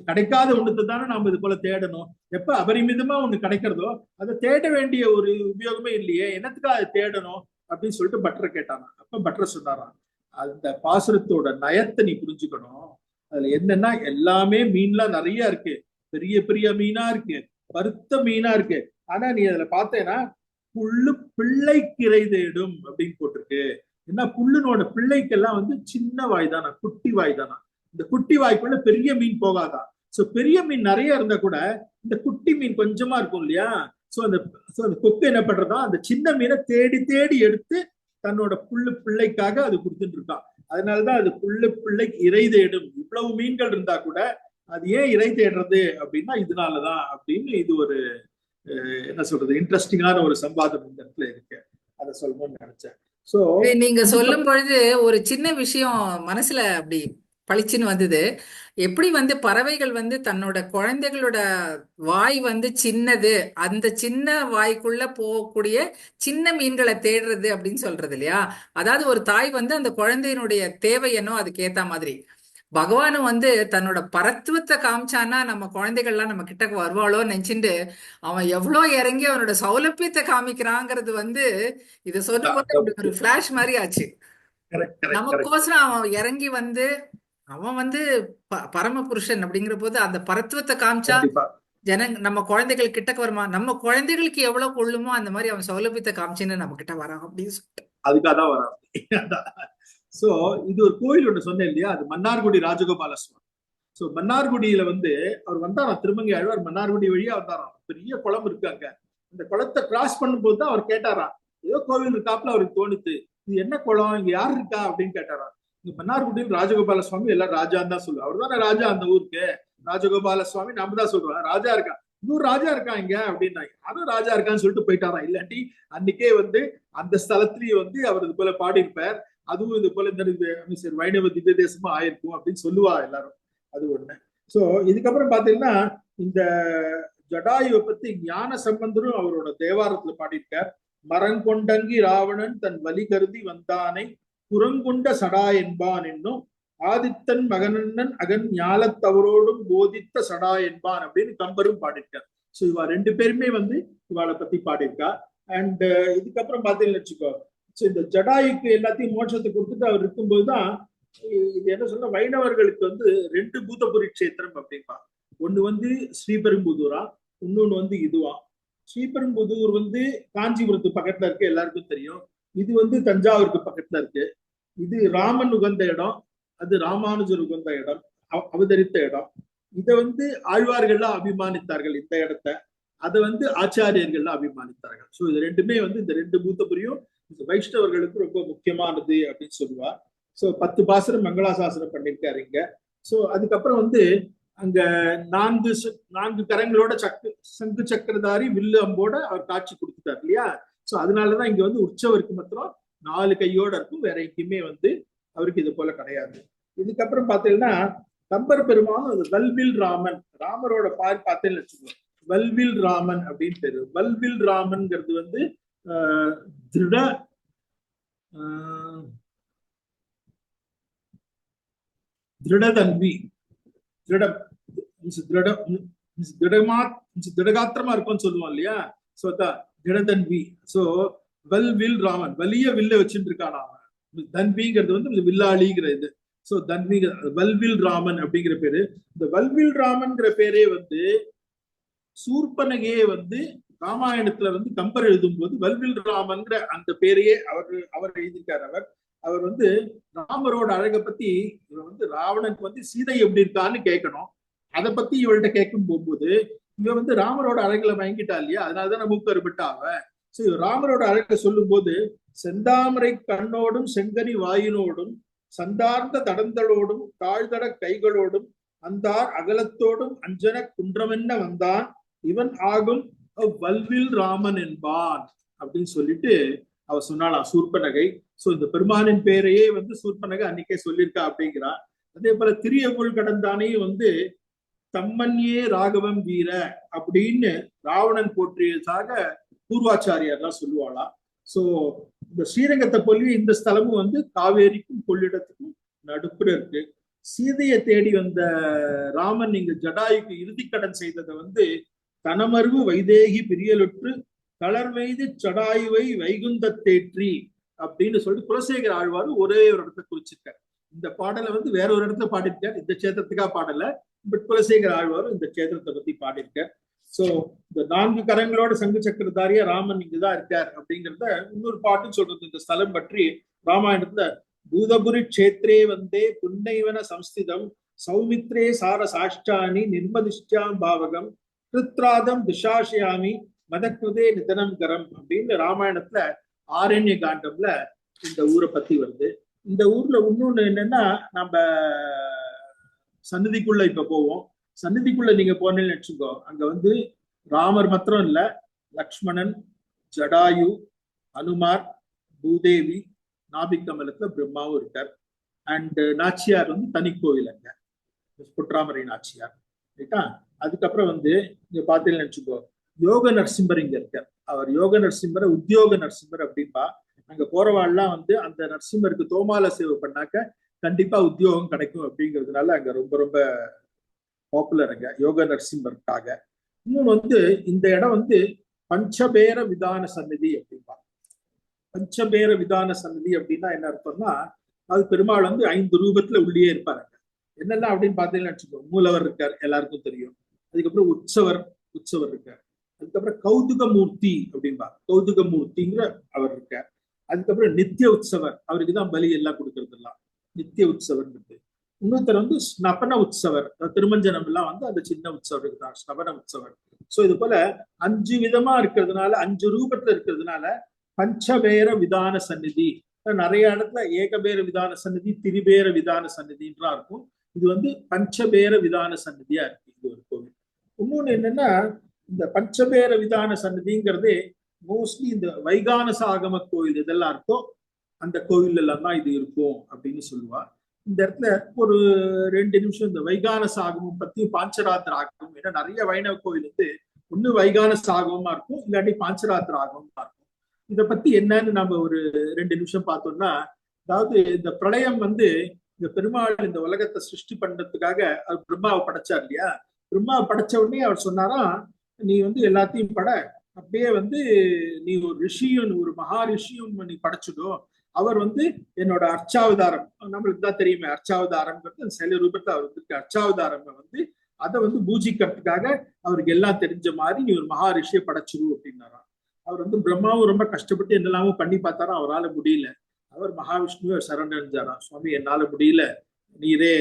கிடைக்காத ஒண்ணுத்தை தானே நாம இது போல தேடணும். எப்ப அபரிமிதமா ஒண்ணு கிடைக்கிறதோ அதை தேட வேண்டிய ஒரு உபயோகமே இல்லையே. என்னத்துக்காக அதை தேடணும்? அப்படின்னு சொல்லிட்டு பட்டர் கேட்டானா. அப்ப பட்டர் சொன்னாராம். அந்த பாசுரத்தோட நயத்தை நீ புரிஞ்சுக்கணும். அதுல என்னன்னா எல்லாமே மீன்லாம் நிறைய இருக்கு. பெரிய பெரிய மீனா இருக்கு. பருத்த மீனா இருக்கு. ஆனா நீ அதுல பார்த்தேன்னா புல்லு பிள்ளை கிரை தேடும் அப்படின்னு போட்டிருக்கு. ஏன்னா புல்லுனோட பிள்ளைக்கெல்லாம் வந்து சின்ன வாய் தானா? குட்டி வாய் தானா? இந்த குட்டி வாய்க்குள்ள பெரிய மீன் போகாதான் சோ பெரிய மீன் நிறைய இருந்தா கூட இந்த குட்டி மீன் கொஞ்சமா இருக்கும் இல்லையா? சோ அந்த சோ அந்த கொக்கு என்ன பண்றதா? அந்த சின்ன மீனை தேடி தேடி எடுத்து தன்னோட புல்லு பிள்ளைக்காக அது கொடுத்துட்டு இருக்கான் அதனாலதான் அது புல்லு பிள்ளைக்கு இறை தேடும். இவ்வளவு மீன்கள் இருந்தா கூட அது ஏன் இறை தேடுறது அப்படின்னா இதனாலதான் அப்படின்னு இது ஒரு என்ன சொல்றது இன்ட்ரெஸ்டிங்கான ஒரு சம்பாதம் இந்த இடத்துல இருக்கு. அதை சொல்லணும்னு நினைச்சேன். சோ நீங்க சொல்லும் பொழுது ஒரு சின்ன விஷயம் மனசுல அப்படி பளிச்சுன்னு வந்தது. எப்படி வந்து பறவைகள் வந்து தன்னோட குழந்தைகளோட வாய் வந்து சின்னது அந்த சின்ன வாய்க்குள்ள போகக்கூடிய சின்ன மீன்களை தேடுறது அப்படின்னு சொல்றது இல்லையா? அதாவது ஒரு தாய் வந்து அந்த குழந்தையினுடைய தேவை என்னோ அதுக்கு ஏத்த மாதிரி. பகவானும் வந்து தன்னோட பரத்துவத்தை காமிச்சானா நம்ம குழந்தைகள்லாம் நம்ம கிட்டக்கு வருவாளோ நினைச்சுட்டு அவன் எவ்வளோ இறங்கி அவனோட சௌலபியத்தை காமிக்கிறாங்கிறது வந்து இதை சொன்ன போது ஒரு பிளாஷ் மாதிரி ஆச்சு. நமக்கோசரம் அவன் இறங்கி வந்து அவன் வந்து பரம புருஷன் அப்படிங்கிற போது அந்த பரத்துவத்தை காமிச்சா ஜனங்க நம்ம குழந்தைகள் கிட்டக்கு வருமா? நம்ம குழந்தைகளுக்கு எவ்வளவு கொள்ளுமோ அந்த மாதிரி அவன் சௌலபியத்தை காமிச்சுன்னு நம்ம கிட்ட வரான் அப்படின்னு சொல்லிட்டு. அதுக்காக தான் வரான். சோ இது ஒரு கோயில் ஒண்ணு சொன்னேன் இல்லையா? அது மன்னார்குடி ராஜகோபால சுவாமி சோ மன்னார்குடியில வந்து அவர் வந்தாராம். திருமங்கை ஆழ்வார் மன்னார்குடி வழியா வந்தாராம். பெரிய குளம் இருக்கு அங்க. அந்த குளத்தை கிராஸ் பண்ணும்போது தான் அவர் கேட்டாராம். ஏதோ கோவில் இருக்காப்புல அவருக்கு தோணுது. இது என்ன குளம்? இங்க யார் இருக்கா? அப்படின்னு கேட்டாராம். இந்த மன்னார்குடியில் ராஜகோபால சுவாமி எல்லாம் ராஜான்னு தான் சொல்லுவார் அவர் தானே ராஜா அந்த ஊருக்கு? ராஜகோபால சுவாமி நாம தான் சொல்றோம். ராஜா இருக்கா? இன்னொரு ராஜா இருக்கா இங்க? அப்படின்னா யாரும் ராஜா இருக்கான்னு சொல்லிட்டு போயிட்டாராம் இல்லாட்டி அன்னைக்கே வந்து அந்த ஸ்தலத்திலேயே வந்து அவர் இது போல பாடியிருப்பார். அதுவும் இது போல இந்த சரி வைணவ திவ்ய தேசமா ஆயிருக்கும் அப்படின்னு சொல்லுவா எல்லாரும். அது ஒண்ணு. சோ இதுக்கப்புறம் பாத்தீங்கன்னா இந்த ஜடாயுவை பத்தி ஞான சம்பந்தரும் அவரோட தேவாரத்துல பாடியிருக்கார். மரங்கொண்டங்கி ராவணன் தன் வலி கருதி வந்தானை புறங்கொண்ட சடா என்பான் என்னும் ஆதித்தன் மகனண்ணன் அகன் ஞாலத்தவரோடும் போதித்த சடா என்பான் அப்படின்னு கம்பரும் பாடியிருக்கார். சோ இவா ரெண்டு பேருமே வந்து இவாளை பத்தி பாடியிருக்கா. அண்ட் uh, இதுக்கப்புறம் பாத்தீங்கன்னு வச்சுக்கோ. ஸோ இந்த ஜடாயுக்கு எல்லாத்தையும் மோட்சத்தை கொடுத்துட்டு அவர் இருக்கும்போது தான் இது என்ன சொல்ல வைணவர்களுக்கு வந்து ரெண்டு பூதபுரி கஷேத்திரம் அப்படின்பா ஒண்ணு வந்து ஸ்ரீபெரும்புதூரா இன்னொன்னு வந்து இதுவா. ஸ்ரீபெரும்புதூர் வந்து காஞ்சிபுரத்து பக்கத்துல இருக்கு எல்லாருக்கும் தெரியும். இது வந்து தஞ்சாவூருக்கு பக்கத்துல இருக்கு. இது ராமன் உகந்த இடம் அது ராமானுஜர் உகந்த இடம் அவதரித்த இடம். இதை வந்து ஆழ்வார்கள்லாம் அபிமானித்தார்கள் இந்த இடத்த. அதை வந்து ஆச்சாரியர்கள்லாம் அபிமானித்தார்கள். ஸோ இது ரெண்டுமே வந்து இந்த ரெண்டு பூத்தபுரியும் இந்த வைஷ்ணவர்களுக்கு ரொம்ப முக்கியமானது அப்படின்னு சொல்லுவார். ஸோ பத்து பாசனம் மங்களாசாசனம் பண்ணியிருக்காரு இங்க. ஸோ அதுக்கப்புறம் வந்து அங்க நான்கு நான்கு கரங்களோட சக்கு சங்கு சக்கரதாரி வில்லு அம்போட அவர் காட்சி கொடுத்துட்டார் இல்லையா? ஸோ அதனாலதான் இங்க வந்து உற்சவருக்கு மாத்திரம் நாலு கையோட இருக்கும் வேற எங்கேயுமே வந்து அவருக்கு இது போல கிடையாது. இதுக்கப்புறம் பார்த்தீங்கன்னா கம்பர் பெருமான் வல்வில் ராமன் ராமரோட பார் பார்த்தேன்னு வச்சுக்கோங்க. வல்வில் ராமன் அப்படின்னு தெரியும் வல்வில் ராமன்ங்கிறது வந்து திருட திருடதன்வி திருடம் திருடம் திருடமா திருடகாத்திரமா இருக்கும்னு சொல்லுவோம் இல்லையா? சோ அதான் திடதன்வி சோ வெல் வில் ராமன். வலிய வில்ல வச்சுட்டு இருக்கான் அவன் தன்விங்கிறது வந்து இந்த வில்லாளிங்கிற இது. சோ தன்விங்கிற வல்வில் ராமன் அப்படிங்கிற பேரு. இந்த வல்வில் ராமன்ங்கிற பேரே வந்து சூர்பனகையே வந்து ராமாயணத்துல வந்து கம்பர் எழுதும்போது வல்வில் ராமன்ங்கிற அந்த பேரையே அவர் அவர் எழுதியிருக்கார் அவர். அவர் வந்து ராமரோட அழகை பத்தி இவன் வந்து ராவணனுக்கு வந்து சீதை எப்படி இருக்கான்னு கேட்கணும். அதை பத்தி இவள்கிட்ட கேட்கும் போகும்போது இவன் வந்து ராமரோட அழகுல மயங்கிட்டா இல்லையா? அதனாலதான் மூக்கறுபட்டா அவ அவன். ராமரோட அழகை சொல்லும் போது செந்தாமரை கண்ணோடும் செங்கனி வாயினோடும் சந்தார்ந்த தடந்தலோடும் தாழ்தட கைகளோடும் அந்தார் அகலத்தோடும் அஞ்சன குன்றமென்ன வந்தான்? இவன் ஆகும் வல்வில் ராமன் என்பான். அப்படின்னு சொல்லிட்டு அவ சொன்னாளாம் சூர்பனகை சோ இந்த பெருமானின் பேரையே வந்து சூர்பனகை அன்னைக்கே சொல்லியிருக்கா அப்படிங்கிறான் அதே போல திரியவுள் கடந்தானையும் வந்து தம்மன்யே ராகவம் வீர அப்படின்னு ராவணன் போற்றியதாக பூர்வாச்சாரியார்லாம் சொல்லுவாளாம் சோ இந்த ஸ்ரீரங்கத்தை போலவே இந்த ஸ்தலமும் வந்து காவேரிக்கும் கொள்ளிடத்துக்கும் நடுப்புற இருக்கு. சீதையை தேடி வந்த ராமன் இங்க ஜடாயுக்கு இறுதிக்கடன் செய்ததை வந்து தனமருவு வைதேகி பிரியலுற்று தளர்மெய்து சடாயுவை வைகுந்த தேற்றி அப்படின்னு சொல்லிட்டு குலசேகர் ஆழ்வார் ஒரே ஒரு இடத்த குறிச்சிருக்கார். இந்த பாடலை வந்து வேற ஒரு இடத்துல பாடியிருக்கார். இந்த சேத்திரத்துக்காக பாடல பட் குலசேகர் ஆழ்வாரும் இந்த சேத்திரத்தை பத்தி பாடியிருக்கார். சோ இந்த நான்கு கரங்களோட சங்கு சக்கரதாரியா ராமன் இங்கதான் இருக்கார் அப்படிங்கிறத இன்னொரு பாட்டு சொல்றது. இந்த ஸ்தலம் பற்றி ராமாயணத்துல பூதபுரி கஷேத்ரே வந்தே புன்னைவன சம்ஸ்திதம் சௌமித்ரே சார சாஷ்டானி நிர்மதிஷ்டாம் பாவகம் கிருத்ராதம் திசாஷயாமி மதக்ருதே நிதனம் கரம் அப்படின்னு ராமாயணத்துல ஆரண்ய காண்டம்ல இந்த ஊரை பத்தி வருது. இந்த ஊர்ல இன்னொன்னு என்னன்னா நம்ம சன்னதிக்குள்ள இப்ப போவோம். சன்னதிக்குள்ள நீங்க போனீங்கன்னு வச்சுக்கோ அங்க வந்து ராமர் மாத்திரம் இல்ல லக்ஷ்மணன் ஜடாயு அனுமார் பூதேவி நாபிக்கமலத்துல பிரம்மாவும் இருக்கார். அண்ட் நாச்சியார் வந்து தனி கோவில் அங்க. புற்றாமரை நாச்சியார். ரைட்டா? அதுக்கப்புறம் வந்து இங்க பாத்தீங்கன்னு வச்சுக்கோ யோக நரசிம்மர் இங்க இருக்கார். அவர் யோக நரசிம்மரை உத்தியோக நரசிம்மர் அப்படின்பா அங்க போறவாள்லாம் வந்து அந்த நரசிம்மருக்கு தோமால சேவை பண்ணாக்க கண்டிப்பா உத்தியோகம் கிடைக்கும் அப்படிங்கிறதுனால அங்க ரொம்ப ரொம்ப பாப்புலருங்க யோக நரசிம்மருக்காக. இன்னொன்று வந்து இந்த இடம் வந்து பஞ்சபேர விதான சன்னதி அப்படிம்பாங்க. பஞ்சபேர விதான சன்னதி அப்படின்னா என்ன அர்த்தம்னா அது பெருமாள் வந்து ஐந்து ரூபத்துல உள்ளே இருப்பாருங்க என்னென்ன அப்படின்னு பார்த்தீங்கன்னா வச்சுக்கோ மூலவர் இருக்கார் எல்லாருக்கும் தெரியும். அதுக்கப்புறம் உற்சவர் உற்சவர் இருக்கார். அதுக்கப்புறம் கௌதுக மூர்த்தி கௌதுகமூர்த்திங்கிற கௌதுக அவர் இருக்கார். அதுக்கப்புறம் நித்திய உற்சவர் அவருக்கு தான் பலி எல்லாம் கொடுக்கறது எல்லாம் நித்திய உற்சவர் இருக்கு இன்னொருத்தர் வந்து ஸ்னபன உற்சவர் திருமஞ்சனம் எல்லாம் வந்து அந்த சின்ன உற்சவர் தான் ஸ்னபன உற்சவர். சோ இது போல அஞ்சு விதமா இருக்கிறதுனால அஞ்சு ரூபத்துல இருக்கிறதுனால பஞ்சபேர விதான சந்நிதி. நிறைய இடத்துல ஏகபேர விதான சந்நிதி திரிபேர விதான சந்நிதின்றா இருக்கும். இது வந்து பஞ்சபேர விதான சந்நிதியா இருக்கு இது ஒரு கோவில். இன்னொன்னு என்னன்னா இந்த பஞ்சபேர விதான சந்நிதிங்கிறதே மோஸ்ட்லி இந்த வைகானச கோயில் இதெல்லாம் இருக்கோ அந்த கோவில் எல்லாம் தான் இது இருக்கும் அப்படின்னு சொல்லுவா. இந்த இடத்துல ஒரு ரெண்டு நிமிஷம் இந்த வைகான சாகமம் பத்தியும் பாஞ்சராத்திர ஆகமம் ஏன்னா நிறைய வைணவ கோயில் வந்து ஒண்ணு வைகான சாகமா இருக்கும் இல்லாட்டி பாஞ்சராத்திர ஆகமமா இருக்கும். இதை பத்தி என்னன்னு நம்ம ஒரு ரெண்டு நிமிஷம் பார்த்தோம்னா அதாவது இந்த பிரளயம் வந்து இந்த பெருமாள் இந்த உலகத்தை சிருஷ்டி பண்றதுக்காக அவர் பிரம்மாவை படைச்சார் இல்லையா? பிரம்மாவை படைச்ச உடனே அவர் சொன்னாராம் நீ வந்து எல்லாத்தையும் பட அப்படியே வந்து நீ ஒரு ரிஷியும் ஒரு மகா ரிஷியும் நீ படைச்சிடும் அவர் வந்து என்னோட அர்ச்சாவதாரம். நம்மளுக்கு தான் தெரியுமே அர்ச்சாவதாரம்ங்கிறது சில ரூபத்தை அவர் வந்து அர்ச்சாவதாரம் வந்து அதை வந்து பூஜிக்கிறதுக்காக அவருக்கு எல்லாம் தெரிஞ்ச மாதிரி நீ ஒரு மகாரிஷியை படைச்சிரு அப்படின்னாராம். அவர் வந்து பிரம்மாவும் ரொம்ப கஷ்டப்பட்டு என்னெல்லாமோ பண்ணி பார்த்தாரோ அவரால் முடியல. அவர் மகாவிஷ்ணுவை சரணடைஞ்சாராம். சுவாமி என்னால் முடியல. நீரே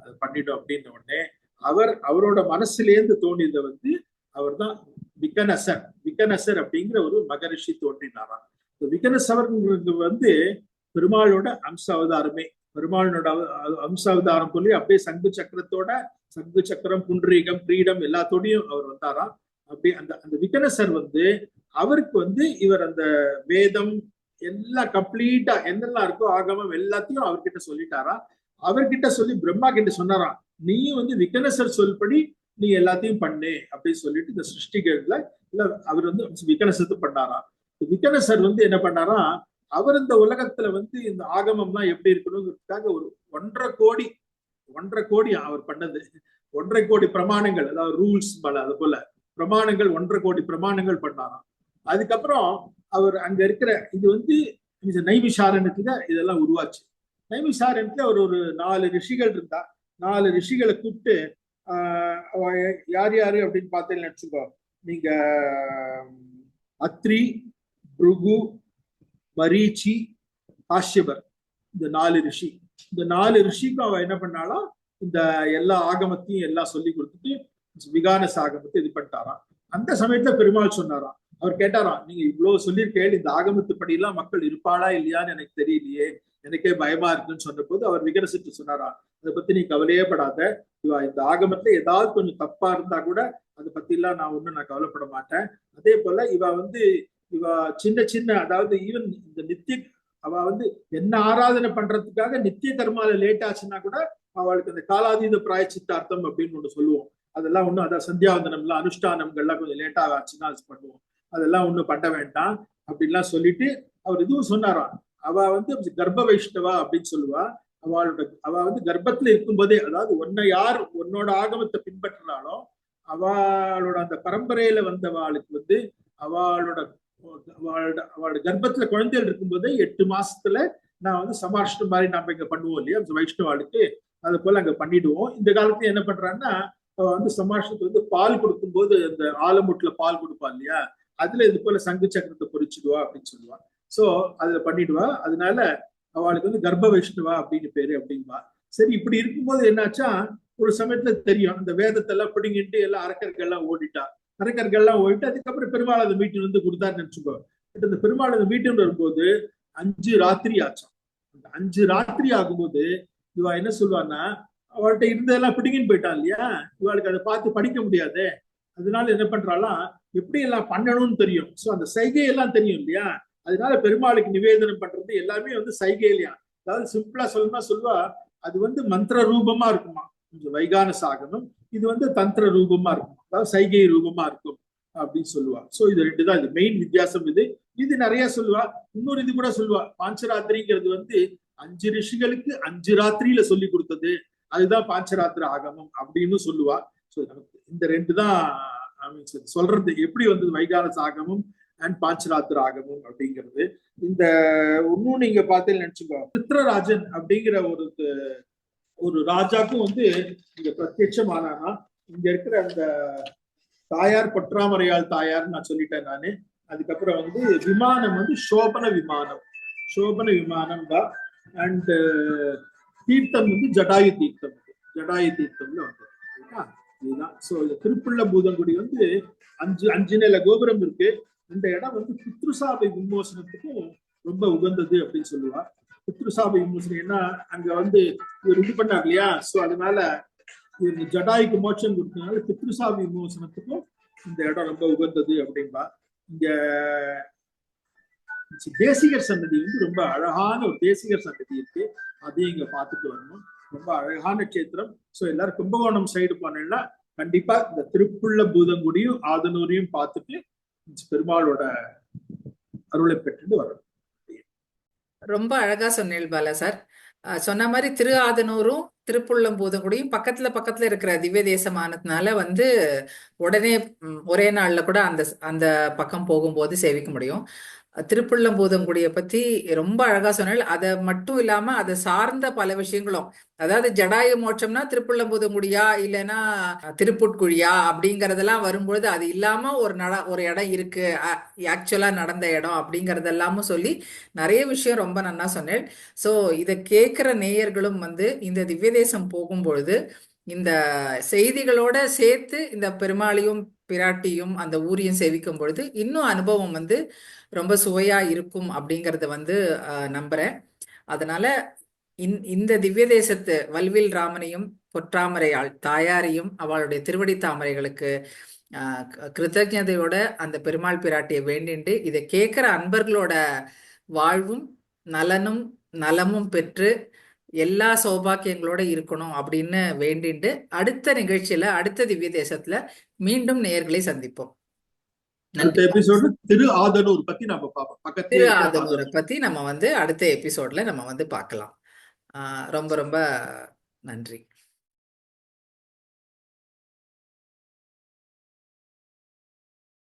அதை பண்ணிடும் அப்படின்ன உடனே அவர் அவரோட மனசுலேருந்து தோணியதை வந்து அவர் தான் விக்கனசர். விக்கனசர் அப்படிங்கிற ஒரு மகரிஷி தோன்றினாராம். விகனசவர் வந்து பெருமாளோட அம்ச அவதாரமே பெருமாளோட அம்ச அவதாரம் சொல்லி அப்படியே சங்கு சக்கரத்தோட சங்கு சக்கரம் புன்றீகம் கிரீடம் எல்லாத்தோடையும் அவர் வந்தாராம். அப்படியே அந்த அந்த விகனசர் வந்து அவருக்கு வந்து இவர் அந்த வேதம் எல்லாம் கம்ப்ளீட்டா என்னெல்லாம் இருக்கோ ஆகமம் எல்லாத்தையும் அவர்கிட்ட சொல்லிட்டாரா அவர்கிட்ட சொல்லி பிரம்மா கிட்ட சொன்னாராம் நீயும் வந்து விகனசர் சொல்படி நீ எல்லாத்தையும் பண்ணு அப்படின்னு சொல்லிட்டு இந்த சிருஷ்டிகள்ல இல்ல அவர் வந்து விகனசத்து பண்ணாராம். விக்கனசர் வந்து என்ன பண்ணாரா அவர் இந்த உலகத்துல வந்து இந்த ஆகமம்லாம் எப்படி இருக்கணுங்கிறதுக்காக ஒரு ஒன்றரை கோடி ஒன்றரை கோடி அவர் பண்ணது. ஒன்றரை கோடி பிரமாணங்கள் அதாவது ரூல்ஸ் பல அது போல. பிரமாணங்கள் ஒன்றரை கோடி பிரமாணங்கள் பண்ணாராம். அதுக்கப்புறம் அவர் அங்க இருக்கிற இது வந்து நைமிஷாரணத்துல இதெல்லாம் உருவாச்சு. நைமிஷாரணத்துல அவர் ஒரு நாலு ரிஷிகள் இருந்தா நாலு ரிஷிகளை கூப்பிட்டு ஆஹ் யார் யாரு அப்படின்னு பார்த்தீங்கன்னு நினைச்சுக்கோ. நீங்க அத்ரி ருகு மரீச்சி காஷ்யபர் இந்த நாலு ரிஷி. இந்த நாலு ரிஷிக்கும் அவ என்ன பண்ணாலும் இந்த எல்லா ஆகமத்தையும் எல்லாம் சொல்லி கொடுத்துட்டு விகானஸ் ஆகமத்தை இது பண்ணிட்டாராம். அந்த சமயத்துல பெருமாள் சொன்னாராம். அவர் கேட்டாராம் நீங்க இவ்வளவு சொல்லியிருக்கேள் இந்த ஆகமத்துப்படி எல்லாம் மக்கள் இருப்பாளா இல்லையான்னு எனக்கு தெரியலையே. எனக்கே பயமா இருக்குன்னு சொன்ன போது அவர் விகரசிட்டு சொன்னாராம் அதை பத்தி நீ கவலையே படாத. இவா இந்த ஆகமத்துல ஏதாவது கொஞ்சம் தப்பா இருந்தா கூட அதை பத்தி எல்லாம் நான் ஒண்ணும் நான் கவலைப்பட மாட்டேன். அதே போல இவ வந்து இவ சின்ன சின்ன அதாவது ஈவன் இந்த நித்திய அவ வந்து என்ன ஆராதனை பண்றதுக்காக நித்திய கர்மால லேட் ஆச்சுன்னா கூட அவளுக்கு அந்த காலாதீத பிராயச்சித்தார்த்தம் அப்படின்னு ஒண்ணு சொல்லுவோம். அதெல்லாம் ஒண்ணும் அதான் சந்தியாவந்தனம்லாம் அனுஷ்டானங்கள்லாம் கொஞ்சம் லேட்டாக ஆச்சுன்னா அது பண்ணுவோம். அதெல்லாம் ஒண்ணும் பண்ண வேண்டாம் அப்படின்லாம் சொல்லிட்டு அவர் இதுவும் சொன்னாராம். அவ வந்து கர்ப்ப வைஷ்ணவா அப்படின்னு சொல்லுவா. அவளோட அவ வந்து கர்ப்பத்துல இருக்கும்போதே அதாவது உன்னை யார் உன்னோட ஆகமத்தை பின்பற்றினாலும் அவளோட அந்த பரம்பரையில வந்தவாளுக்கு வந்து அவளோட அவளோட கர்ப்பத்துல குழந்தைகள் இருக்கும்போதே எட்டு மாசத்துல நான் வந்து சமாஷ்டம் மாதிரி நாம இங்க பண்ணுவோம் இல்லையா? வைஷ்ணவாளுக்கு அது போல அங்க பண்ணிடுவோம். இந்த காலத்துல என்ன பண்றான்னா வந்து சமாஷ்டத்துக்கு வந்து பால் கொடுக்கும்போது அந்த ஆலமுட்டுல பால் கொடுப்பா இல்லையா? அதுல இது போல சங்கு சக்கரத்தை பொறிச்சிடுவா அப்படின்னு சொல்லுவா. சோ அதுல பண்ணிடுவா. அதனால அவளுக்கு வந்து கர்ப்ப வைஷ்ணவா அப்படின்னு பேரு அப்படின்பா. சரி இப்படி இருக்கும்போது என்னாச்சா ஒரு சமயத்துல தெரியும். அந்த வேதத்தை எல்லாம் பிடிங்கிட்டு எல்லாம் அரக்கர்கள் எல்லாம் ஓடிட்டா. அரக்கர்கள் எல்லாம் ஓடிட்டு அதுக்கப்புறம் பெருமாள் அதை மீட்டு வந்து கொடுத்தாருன்னு நினைச்சுக்கோ. பட் அந்த பெருமாள் அதை மீட்டு வரும்போது அஞ்சு ராத்திரி ஆச்சாம். அந்த அஞ்சு ராத்திரி ஆகும்போது இவா என்ன சொல்லுவான்னா அவள்கிட்ட இருந்ததெல்லாம் பிடிங்கின்னு போயிட்டான் இல்லையா? இவளுக்கு அதை பார்த்து படிக்க முடியாது. அதனால என்ன பண்றாலாம் எப்படி எல்லாம் பண்ணணும்னு தெரியும். சோ அந்த சைகை எல்லாம் தெரியும் இல்லையா? அதனால பெருமாளுக்கு நிவேதனம் பண்றது எல்லாமே வந்து சைகையிலையா அதாவது சிம்பிளா சொல்லணும்னா சொல்லுவா அது வந்து மந்திர ரூபமா இருக்குமா வைகான சாகனம் இது வந்து தந்திர ரூபமா இருக்கும். அதாவது சைகை ரூபமா இருக்கும் அப்படின்னு சொல்லுவா. சோ இது ரெண்டு தான். இது மெயின் வித்தியாசம் இது. இது நிறைய சொல்லுவா. இன்னொரு இது கூட சொல்லுவா. பாஞ்சராத்திரிங்கிறது வந்து அஞ்சு ரிஷிகளுக்கு அஞ்சு ராத்திரியில சொல்லி கொடுத்தது. அதுதான் பாஞ்சராத்திர ஆகமம் அப்படின்னு சொல்லுவா. ஸோ இந்த ரெண்டு தான் சொல்றது எப்படி வந்தது வைகான சாகமம் அண்ட் பாஞ்சராத்திர ஆகமம் அப்படிங்கிறது. இந்த இன்னும் நீங்க பார்த்தீங்கன்னு நினைச்சுக்கோ. சித்ரராஜன் அப்படிங்கிற ஒரு ஒரு ராஜாக்கும் வந்து இங்க பிரத்யட்சமானானா? இங்க இருக்கிற அந்த தாயார் பற்றாமறையால் தாயார் நான் சொல்லிட்டேன் நானு. அதுக்கப்புறம் வந்து விமானம் வந்து சோபன விமானம். சோபன விமானம் தான். அண்ட் தீர்த்தம் வந்து ஜடாயு தீர்த்தம். ஜடாயு தீர்த்தம்ல வந்து. சரிங்களா? இதுதான். சோ இந்த திருப்புள்ள பூதங்குடி வந்து அஞ்சு அஞ்சு நில கோபுரம் இருக்கு. இந்த இடம் வந்து பித்ருசாபை விமோசனத்துக்கும் ரொம்ப உகந்தது அப்படின்னு சொல்லுவான் புத்ருசாபி விமோசனம் அங்க வந்து இவர் இது பண்ணார் இல்லையா? சோ அதனால இவர் ஜடாய்க்கு மோட்சம் கொடுத்தனால பித்ருசாபி விமோசனத்துக்கும் இந்த இடம் ரொம்ப உகந்தது அப்படின்பா. இங்க தேசிகர் சன்னதி வந்து ரொம்ப அழகான ஒரு தேசிகர் சன்னதி இருக்கு. அதையும் இங்க பார்த்துட்டு வரணும். ரொம்ப அழகான கஷேத்திரம். சோ எல்லாரும் கும்பகோணம் சைடு போனேன்னா கண்டிப்பா இந்த திருப்புள்ள பூதங்குடியும் ஆதனூரையும் பார்த்துட்டு பெருமாளோட அருளை பெற்றுட்டு வரணும். ரொம்ப அழகா சொன்னீள் பாலா சார். சொன்ன மாதிரி திரு ஆதனூரும் திருப்புள்ளம்பூதங்குடியும் பக்கத்துல பக்கத்துல இருக்கிற திவ்ய தேசமானதுனால வந்து உடனே ஒரே நாள்ல கூட அந்த அந்த பக்கம் போகும்போது சேவிக்க முடியும். திருப்புள்ளம்பூதங்குடியை பத்தி ரொம்ப அழகா சொன்னால் அதை மட்டும் இல்லாம அதை சார்ந்த பல விஷயங்களும் அதாவது ஜடாயு மோட்சம்னா திருப்புள்ளம்பூதங்குடியா இல்லைன்னா திருப்புட்குழியா அப்படிங்கறதெல்லாம் வரும்பொழுது அது இல்லாம ஒரு நட ஒரு இடம் இருக்கு ஆக்சுவலா நடந்த இடம் அப்படிங்கறதெல்லாமும் சொல்லி நிறைய விஷயம் ரொம்ப நன்னா சொன்னேன் ஸோ இதை கேட்குற நேயர்களும் வந்து இந்த திவ்ய தேசம் போகும்பொழுது இந்த செய்திகளோட சேர்த்து இந்த பெருமாளையும் பிராட்டியும் அந்த ஊரையும் சேவிக்கும் பொழுது இன்னும் அனுபவம் வந்து ரொம்ப சுவையா இருக்கும் அப்படிங்கறத வந்து நம்புகிறேன் நம்புறேன். அதனால இந் இந்த திவ்ய தேசத்து வல்வில் ராமனையும் பொற்றாமரையாள் தாயாரையும் அவளுடைய திருவடி தாமரைகளுக்கு கிருத்தஜதையோட அந்த பெருமாள் பிராட்டியை வேண்டிண்டு இதை கேட்குற அன்பர்களோட வாழ்வும் நலனும் நலமும் பெற்று எல்லா சௌபாக்கியங்களோட இருக்கணும் அப்படின்னு வேண்டிண்டு அடுத்த நிகழ்ச்சியில அடுத்த திவ்ய தேசத்துல மீண்டும் நேர்களை சந்திப்போம். அடுத்த எபிசோடு திரு ஆதனூர் பத்தி நம்ம பார்ப்போம். பக்கத்துல திரு ஆதனூரை பத்தி நம்ம வந்து அடுத்த எபிசோட்ல நம்ம வந்து பார்க்கலாம். ஆஹ் ரொம்ப ரொம்ப நன்றி.